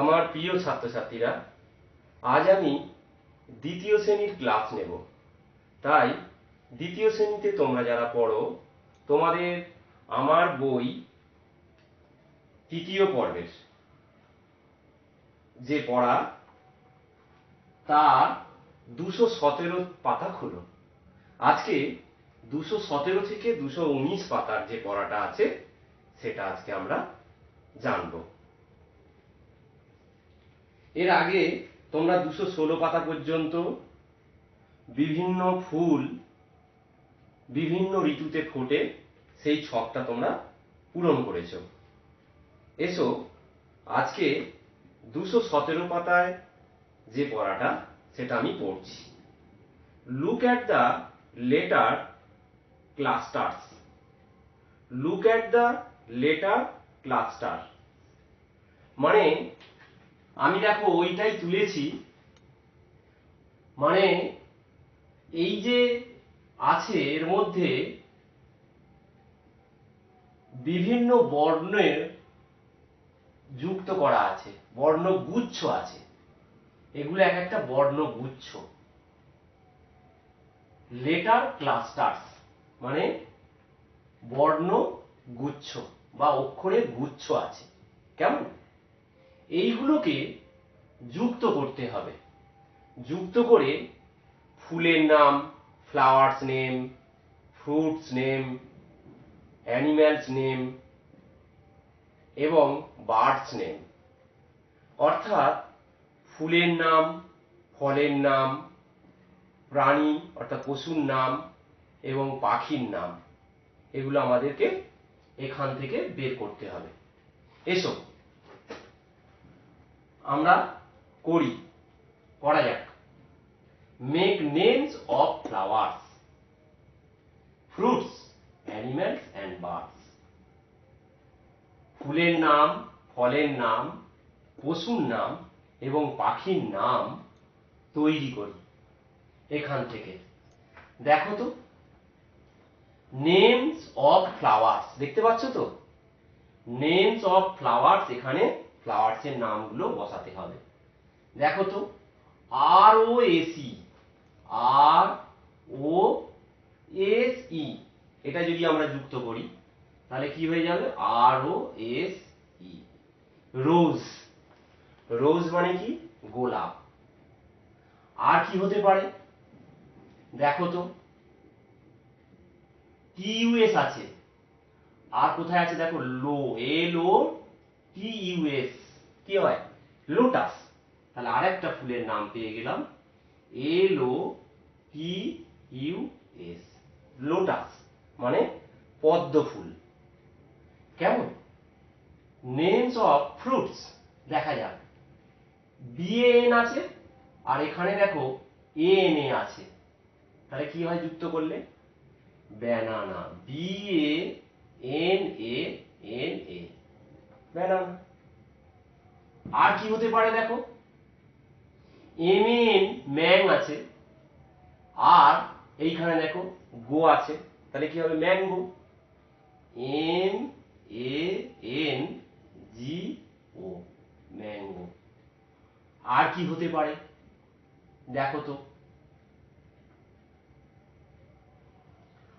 আমার প্রিয় ছাত্রছাত্রীরা, আজ আমি দ্বিতীয় শ্রেণির ক্লাস নেব। তাই দ্বিতীয় শ্রেণীতে তোমরা যারা পড়ো, তোমাদের আমার বই তৃতীয় পর্বের যে পড়া তার দুশো সতেরো পাতা খুলো। আজকে দুশো সতেরো থেকে দুশো উনিশ পাতার যে পড়াটা আছে, সেটা আজকে আমরা জানব। এর আগে তোমরা দুশো ষোলো পাতা পর্যন্ত বিভিন্ন ফুল, বিভিন্ন ঋতুতে ফোটে, সেই ছকটা তোমরা পূরণ করেছ। এসো, আজকে দুশো সতেরো পাতায় যে পড়াটা, সেটা আমি পড়ছি। Look at the letter clusters look at the letter cluster মানে আমি দেখো ওইটাই তুলেছি। মানে এই যে আছে এর মধ্যে বিভিন্ন বর্ণের যুক্ত করা আছে, বর্ণগুচ্ছ আছে। এগুলো এক একটা বর্ণগুচ্ছ। লেটার ক্লাস্টার্স মানে বর্ণ গুচ্ছ বা অক্ষরের গুচ্ছ আছে। কেমন? এইগুলোকে যুক্ত করতে হবে। যুক্ত করে ফুলের নাম flowers name fruits name animals name এবং বার্ডস নেম অর্থাৎ ফুলের নাম, ফলের নাম, প্রাণী অর্থাৎ পশুর নাম এবং পাখির নাম, এগুলো আমাদেরকে এখান থেকে বের করতে হবে। এসো। আমরা করি। করা যাক। Make names of flowers fruits animals and birds ফুলের নাম, ফলের নাম, পশুর নাম এবং পাখির নাম তৈরি করি। এখান থেকে। দেখো তো। নেমস অফ ফ্লাওয়ার্স দেখতে পাচ্ছ তো? নেমস অফ ফ্লাওয়ার্স এখানে ফ্লাওয়ার্স এর নামগুলো বসাতে হবে। দেখো তো আর ও এস আর ও এস এটা যদি আমরা যুক্ত করি, তাহলে কি হয়ে যাবে? আর ও এস রোজ রোজ মানে কি? গোলাপ। আর কি হতে পারে? দেখো তো টিইউএস আছে। আর কোথায় আছে? দেখো লো এল ও টিইউএস কি হয় লোটাস তাহলে আরেকটা ফুলের নাম পেয়ে গেলাম। L O T U S lotus মানে পদ্ম ফুল। কেমন? নেমস অফ ফ্রুটস দেখা যাক। বিএন আছে, আর এখানে দেখো এন এ আছে। তাহলে কি হয় যুক্ত করলে? Banana B A N A N A banana আর কি হতে পারে দেখো? এম এন ম্যাং আছে, আর এইখানে দেখো গো আছে, তাহলে কি হবে mango M, A, N, G, O mango আর কি হতে পারে? দেখো তো।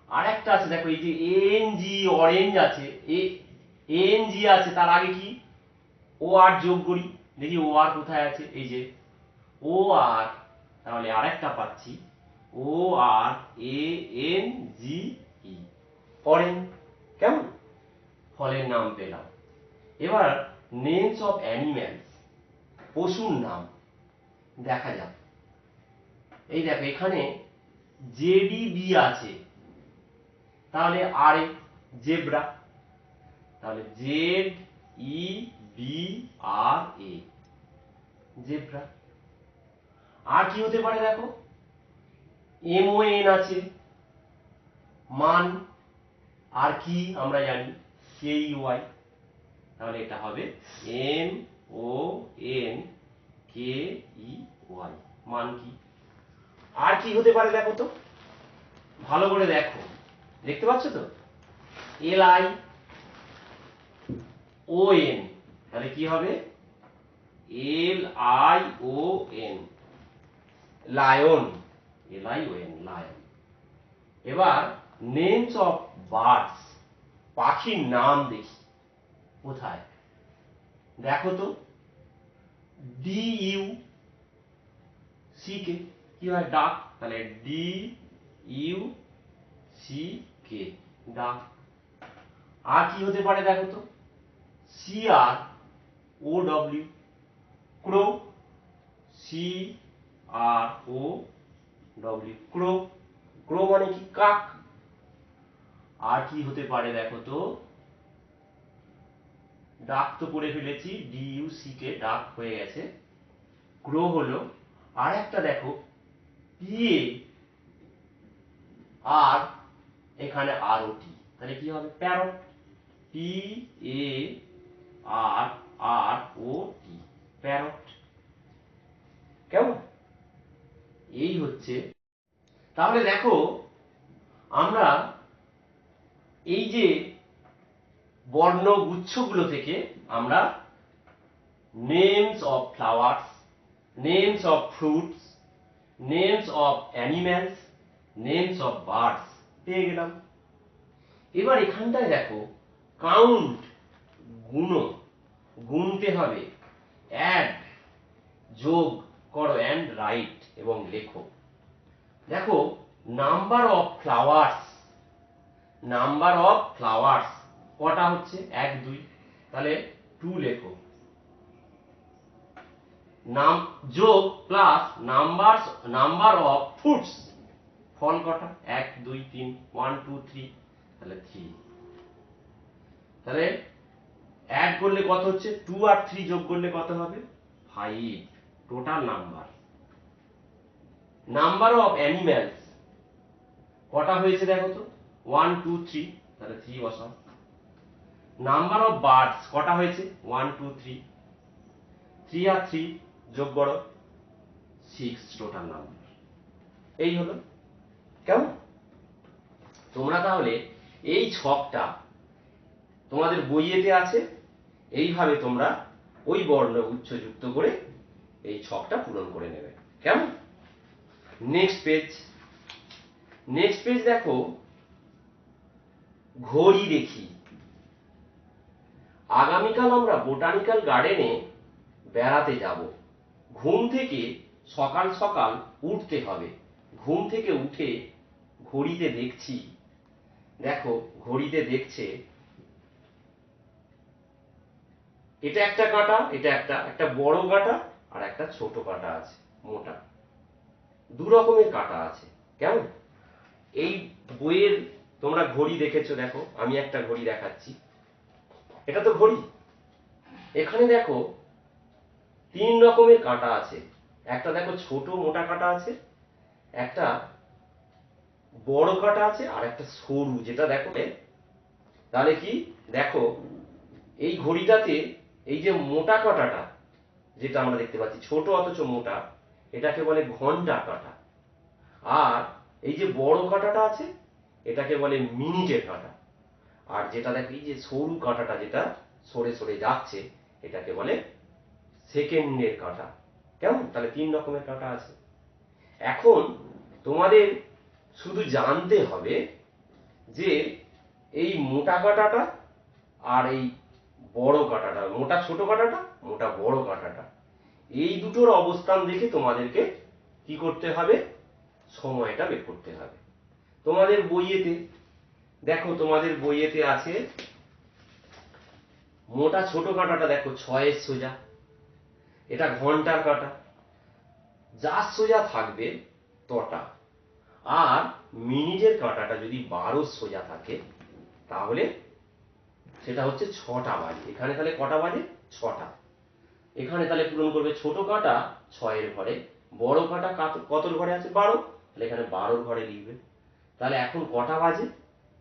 আর একটা আছে, দেখো এই যে এন, জি, অরেঞ্জ আছে এন জি আছে, তার আগে কি? ও আর যোগ করি, দেখি ও আর কোথায় আছে? এই যে ও আর তাহলে আরেকটা পাচ্ছি। ও আর এ এন জি ই ফরেন কেমন? ফলের নাম পেলাম। এবার নেমস অফ অ্যানিম্যালস পশুর নাম। দেখা যাক। এই দেখো, এখানে জেডি বি আছে। তাহলে আর এ জেব্রা তাহলে Z E B R A zebra আর কি হতে পারে দেখো? এম ও এন আছে। মান। আর কি আমরা জানি? কে ওয়াই তাহলে এটা হবে M O N K E Y মান কি? আর কি হতে পারে দেখো তো? ভালো করে দেখো। দেখতে পাচ্ছ তো? এল আই ও এন তাহলে কি হবে? L I O N lion L I O N lion এবার নেমস অফ বার্ডস পাখির নাম দেখি। কোথায়? দেখো তো। ডি ইউ সি কে কি হয়? ডাক। তাহলে ডি ইউ সি কে ডাক। আর কি হতে পারে দেখো তো? C R O W crow C R O W crow crow মানে কি কাক? আর কি হতে পারে দেখো তো? ডাক তো পড়ে ফেলেছি ডি ইউ সি কে ডাক হয়ে গেছে। ক্রো হলো, আর একটা দেখো পিএ আর এখানে আর ও টি তাহলে কি হবে? Parrot P A R R O T parrot কেমন এই হচ্ছে। তাহলে দেখো, আমরা এই যে বর্ণ গুচ্ছগুলো থেকে আমরা names of flowers names of fruits names of animals names of birds পেয়ে গেলাম। এবার এখানটায় দেখো কাউন্ট গুণ গুনতে হবে। অ্যাড যোগ করো অ্যান্ড রাইট এবং লেখো। দেখো number of flowers number of flowers কটা হচ্ছে? এক, দুই। তাহলে টু লেখো। নাম, যোগ plus number number of fruits ফল কটা? এক, দুই, তিন ওয়ান টু থ্রি তাহলে থ্রি তাহলে অ্যাড করলে কত হচ্ছে? টু আর থ্রি যোগ করলে কত হবে? Five total number number of animals কটা হয়েছে দেখো তো? ওয়ান টু থ্রি তাহলে থ্রি বসাও। নাম্বার অফ বার্ডস কটা হয়েছে? ওয়ান টু থ্রি থ্রি আর থ্রি যোগ করো। সিক্স টোটাল নাম্বার এই হলো। কেমন? তোমরা তাহলে এই ছকটা তোমাদের বইয়েতে আছে? এইভাবে তোমরা ওই বর্ণ উচ্চ যুক্ত করে এই ছকটা পূরণ করে নেবে। কেমন? নেক্সট পেজ নেক্সট পেজ দেখো, ঘড়ি দেখি। আগামীকাল আমরা বোটানিক্যাল গার্ডেনে বেড়াতে যাব। ঘুম থেকে সকাল সকাল উঠতে হবে। ঘুম থেকে উঠে ঘড়িতে দেখছি। দেখো, ঘড়িতে দেখছে এটা একটা কাটা, এটা একটা একটা বড় কাটা আর একটা ছোট কাঁটা আছে, মোটা। দু রকমের কাঁটা আছে, কেমন? এই বইয়ের তোমরা ঘড়ি দেখেছ, দেখো, আমি একটা ঘড়ি দেখাচ্ছি। এটা তো ঘড়ি। এখানে দেখো, তিন রকমের কাঁটা আছে। একটা দেখো ছোট মোটা কাঁটা আছে, একটা বড় কাটা আছে আর একটা সরু, যেটা দেখো, তাহলে কি? দেখো, এই ঘড়িটাতে এই যে মোটা কাঁটাটা, যেটা আমরা দেখতে পাচ্ছি, ছোট অথচ মোটা, এটাকে বলে ঘণ্টা কাঁটা। আর এই যে বড় কাঁটাটা আছে, এটাকে বলে মিনিটের কাঁটা। আর যেটা দেখি যে সরু কাঁটাটা যেটা সরে সরে যাচ্ছে, এটাকে বলে সেকেন্ডের কাঁটা। কেমন? তাহলে তিন রকমের কাঁটা আছে। এখন তোমাদের শুধু জানতে হবে যে এই মোটা কাঁটাটা আর এই বড় কাঁটাটা মোটা ছোট কাঁটাটা মোটা বড় কাঁটাটা। এই দুটোর অবস্থান দেখে তোমাদেরকে কি করতে হবে? সময়টা বের করতে হবে। তোমাদের বইয়েতে, দেখো তোমাদের বইয়েতে আছে, মোটা ছোট কাঁটাটা দেখো, ছয়ের সোজা। এটা ঘণ্টার কাঁটা। যার সোজা থাকবে তটা। আর মিনিটের কাঁটাটা যদি বারো সোজা থাকে, তাহলে সেটা হচ্ছে ছটা বাজে। এখানে তাহলে কটা বাজে? ছটা। এখানে তাহলে পূরণ করবে ছোট কাঁটা ছয়ের ঘরে, বড় কাটা কাত- ঘরে আছে? বারো। তাহলে এখানে বারোর ঘরে লিখবে। তাহলে এখন কটা বাজে?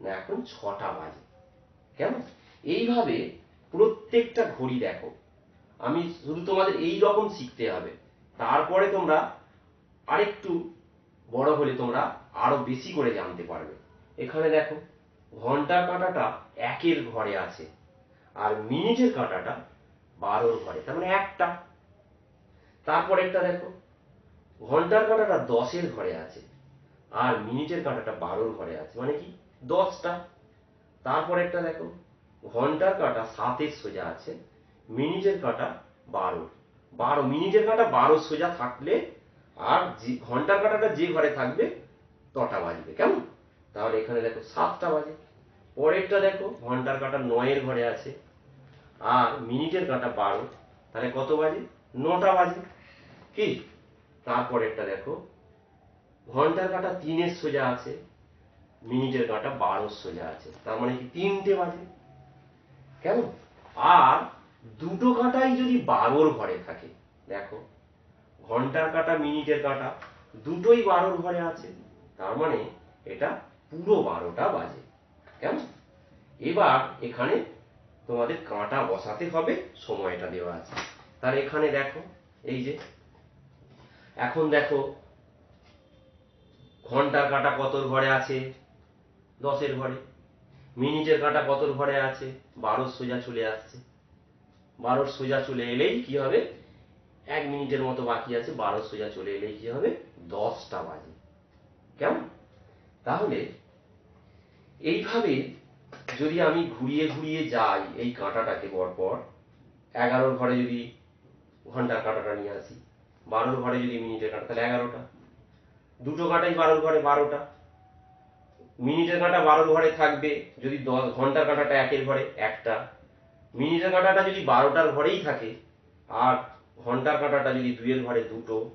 না, এখন ছটা বাজে। কেমন? এইভাবে প্রত্যেকটা ঘড়ি দেখো। আমি শুধু তোমাদের এই রকম শিখতে হবে। তারপরে তোমরা আরেকটু বড় হলে তোমরা আরও বেশি করে জানতে পারবে। এখানে দেখো ঘণ্টার কাঁটাটা একের ঘরে আছে আর মিনিটের কাঁটাটা বারোর ঘরে, তার মানে একটা। তারপরেরটা দেখো, ঘণ্টার কাঁটাটা দশের ঘরে আছে আর মিনিটের কাঁটাটা বারোর ঘরে আছে মানে কি? দশটা। তারপর তারপরেরটা দেখো, ঘণ্টার কাঁটা সাতের সোজা আছে, মিনিটের কাঁটা বারো। বারো, মিনিটের কাঁটা বারো সোজা থাকলে আর যে- ঘণ্টার কাঁটাটা যে ঘরে থাকবে, তটা বাজবে, কেমন? তাহলে এখানে দেখো সাতটা বাজে। পরেরটা দেখো, ঘণ্টার কাঁটা নয়ের ঘরে আছে, আর মিনিটের কাঁটা বারো। তাহলে কত বাজে? নটা বাজে। কি? তারপরেরটা দেখো, ঘণ্টার কাঁটা তিনের সোজা আছে, মিনিটের কাঁটা বারোর সোজা আছে। তার মানে কি তিনটে বাজে? কেমন আর দুটো কাঁটাই যদি বারোর ঘরে থাকে, দেখো, ঘণ্টার কাঁটা, মিনিটের কাঁটা দুটোই বারোর ঘরে আছে, তার মানে এটা পুরো বারোটা বাজে। কেমন? এবার এখানে তোমাদের কাঁটা বসাতে হবে, সময়টা দেওয়া আছে। তার এখানে দেখো, এই যে, এখন দেখো, ঘণ্টার কাঁটা কতর ঘরে আছে? দশের ঘরে। মিনিটের কাঁটা কতর ঘরে আছে? বারোর সোজা চলে আসছে। বারোর সোজা চলে এলেই কি হবে? এক মিনিটের মতো বাকি আছে বারো সোজা চলে এলেই কি হবে? দশটা বাজে। কেমন? তাহলে এইভাবে যদি আমি ঘুরিয়ে ঘুরিয়ে যাই এই কাঁটাটাকে পরপর, এগারোর ঘরে যদি ঘণ্টার কাঁটাটা নিয়ে আসি, বারোর ঘরে যদি মিনিটের কাঁটা, তাহলে এগারোটা। দুটো কাঁটাই বারোর ঘরে বারোটা। মিনিটের কাঁটা বারোর ঘরে থাকবে যদি দশ, ঘণ্টার কাঁটাটা একের ঘরে একটা। মিনিটের কাঁটাটা যদি বারোটার ঘরেই থাকে, আর ঘণ্টার কাঁটাটা যদি দুইয়ের ঘরে দুটো,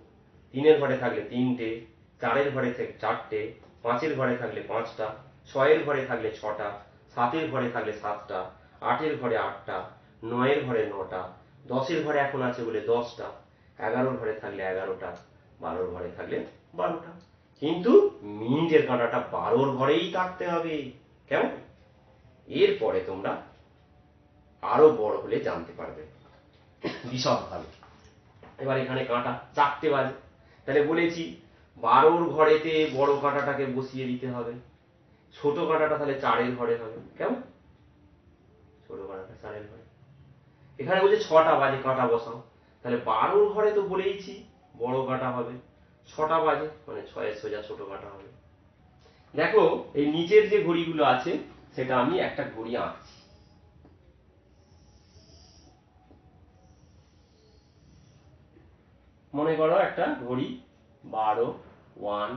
তিনের ঘরে থাকলে তিনটে, চারের ঘরে চারটে, পাঁচের ঘরে থাকলে পাঁচটা ছয়ের ঘরে থাকলে ছটা, সাতের ঘরে থাকলে সাতটা, আটের ঘরে আটটা, নয়ের ঘরে নটা, দশের ঘরে এখন আছে বলে দশটা, এগারোর ঘরে থাকলে এগারোটা, বারোর ঘরে থাকলে বারোটা। কিন্তু মিনিটের কাঁটাটা বারোর ঘরেই থাকতে হবে। কেমন? এরপরে তোমরা আরও বড় হলে জানতে পারবে। বিশদভাবে এবার এখানে কাঁটা চারটে বাজে। তাহলে বলেছি, বারোর ঘরেতে বড় কাঁটাটাকে বসিয়ে দিতে হবে। ছোট কাঁটাটা তাহলে চারের ঘরে হবে। কেমন? ছোট কাঁটাটা চারের ঘরে। এখানে বলছে ছটা বাজে, কাঁটা বসাও। তাহলে বারোর ঘরে তো বলেইছি বড় কাটা হবে। ছটা বাজে মানে ছয়ের সোজা ছোট কাঁটা হবে। দেখো, এই নিচের যে ঘড়িগুলো আছে, সেটা আমি একটা ঘড়ি আঁকছি। মনে করো একটা ঘড়ি, বারো one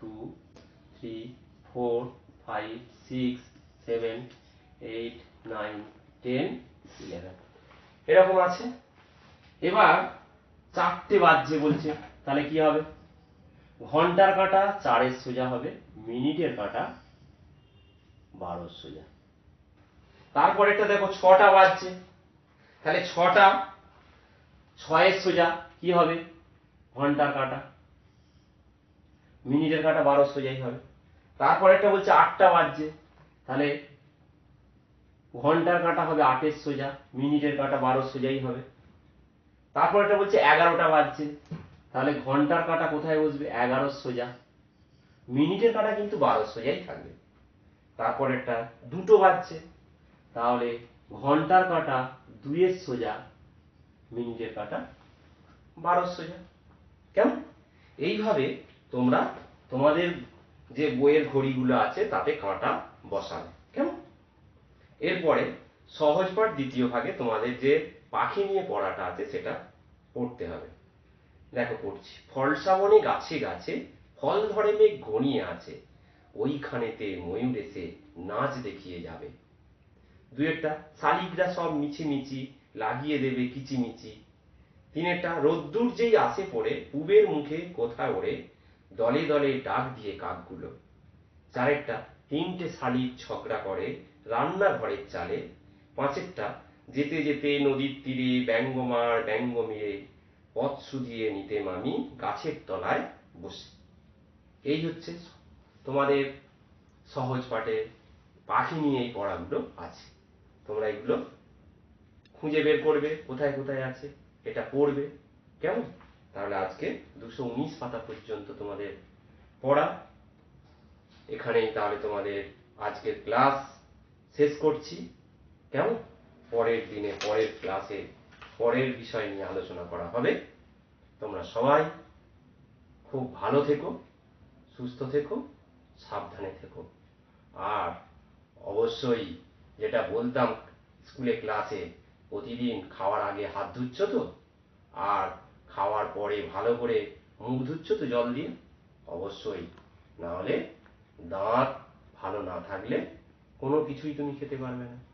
two three four five six seven eight nine ten eleven এরকম আছে? এবার চারটে বাজছে বলছে, তাহলে কি হবে? ঘণ্টার কাঁটা চারের সোজা হবে, মিনিটের কাঁটা বারোর সোজা। তারপরেরটা দেখো, ছটা বাজছে। তাহলে ছটা, ছয়ের সোজা কি হবে? ঘণ্টার কাঁটা। মিনিটের কাঁটা বারো সোজাই হবে। তারপরেরটা বলছে আটটা বাজছে। তাহলে ঘণ্টার কাঁটা হবে আটের সোজা, মিনিটের কাঁটা বারো সোজাই হবে। তারপরেরটা বলছে এগারোটা বাজছে। তাহলে ঘণ্টার কাঁটা কোথায় বসবে? এগারো সোজা। মিনিটের কাঁটা কিন্তু বারো সোজাই থাকবে। তারপরেরটা দুটো বাজছে। তাহলে ঘণ্টার কাঁটা দুইয়ের সোজা, মিনিটের কাঁটা বারো সোজা। কেমন? এইভাবে তোমরা তোমাদের যে বইয়ের ঘড়িগুলো আছে, তাতে কাঁটা বসাবে। কেমন? এরপরে সহজ পাঠ দ্বিতীয় ভাগে তোমাদের যে পাখি নিয়ে পড়াটা আছে, সেটা পড়তে হবে। দেখো, পড়ছি। ফলসাবনে গাছে গাছে, ফল ধরে মেঘ ঘনিয়ে আছে। ওইখানেতে ময়ূর এসে নাচ দেখিয়ে যাবে। দুয়েরটা, শালিকরা সব মিছিমিছি, লাগিয়ে দেবে কিচিমিচি। তিনেরটা, রোদ্দুর যেই আসে পড়ে, পুবের মুখে কোথায় ওড়ে দলে দলে ডাক দিয়ে কাকগুলো। চারেরটা তিনটে শালিক ঝগড়া করে, রান্নাঘরের চালে। পাঁচেরটা যেতে যেতে নদীর তীরে ব্যঙ্গমার ব্যঙ্গ মেরে পথ শুধিয়ে নিতে মামি গাছের তলায় বসে। এই হচ্ছে তোমাদের সহজ পাঠে পাখি নিয়ে এই পড়াগুলো আছে। তোমরা এগুলো খুঁজে বের করবে, কোথায় কোথায় আছে, এটা পড়বে, কেমন? তাহলে আজকে দুশো উনিশ পাতা পর্যন্ত তোমাদের পড়া। এখানেই তাহলে তোমাদের আজকের ক্লাস শেষ করছি। কেমন? পরের দিনে, পরের ক্লাসে, পরের বিষয় নিয়ে আলোচনা করা হবে। তোমরা সবাই খুব ভালো থেকো, সুস্থ থেকো, সাবধানে থেকো। আর অবশ্যই যেটা বলতাম, স্কুলে ক্লাসে প্রতিদিন খাওয়ার আগে হাত ধুচ্ছ তো? আর খাওয়ার পরে ভালো করে মুখ ধুচ্ছ তো জল দিয়ে? অবশ্যই। না হলে দাঁত ভালো না থাকলে কোনো কিছুই তুমি খেতে পারবে না।